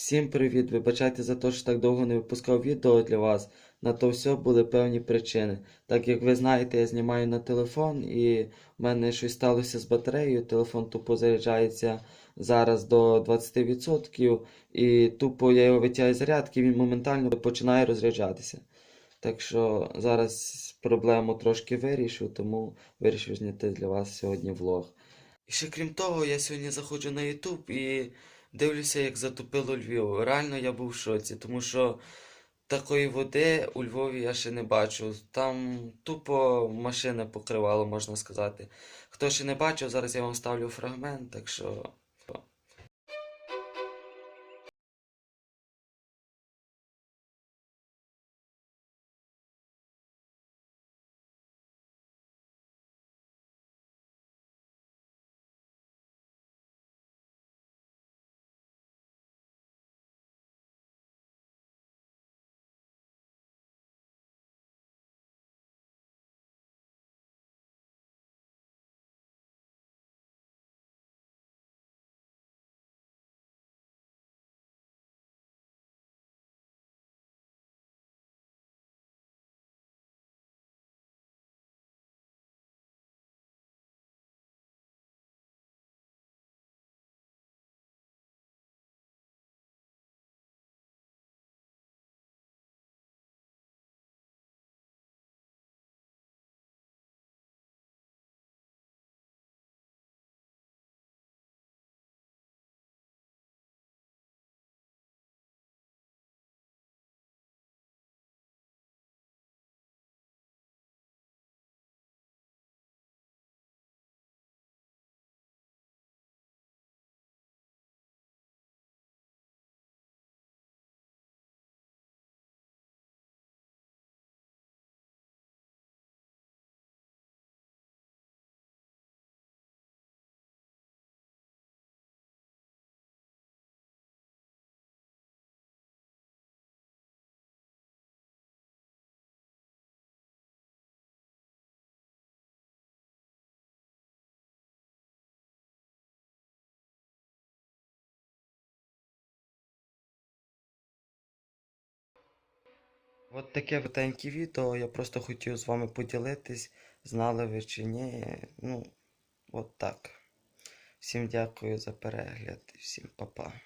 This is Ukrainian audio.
Всім привіт! Вибачайте за те, що так довго не випускав відео для вас. На то все були певні причини. Так як ви знаєте, я знімаю на телефон і в мене щось сталося з батареєю. Телефон тупо заряджається зараз до 20%, і тупо я його витягаю зарядки, він моментально починає розряджатися. Так що зараз проблему трошки вирішу, тому вирішив зняти для вас сьогодні влог. І ще крім того, я сьогодні заходжу на YouTube і дивлюся, як затопило Львів. Реально я був в шоці, тому що такої води у Львові я ще не бачу. Там тупо машини покривало, можна сказати. Хто ще не бачив, зараз я вам ставлю фрагмент, так що. От таке витеньке відео. Я просто хотів з вами поділитись, знали ви чи ні. Ну, от так. Всім дякую за перегляд і всім па-па.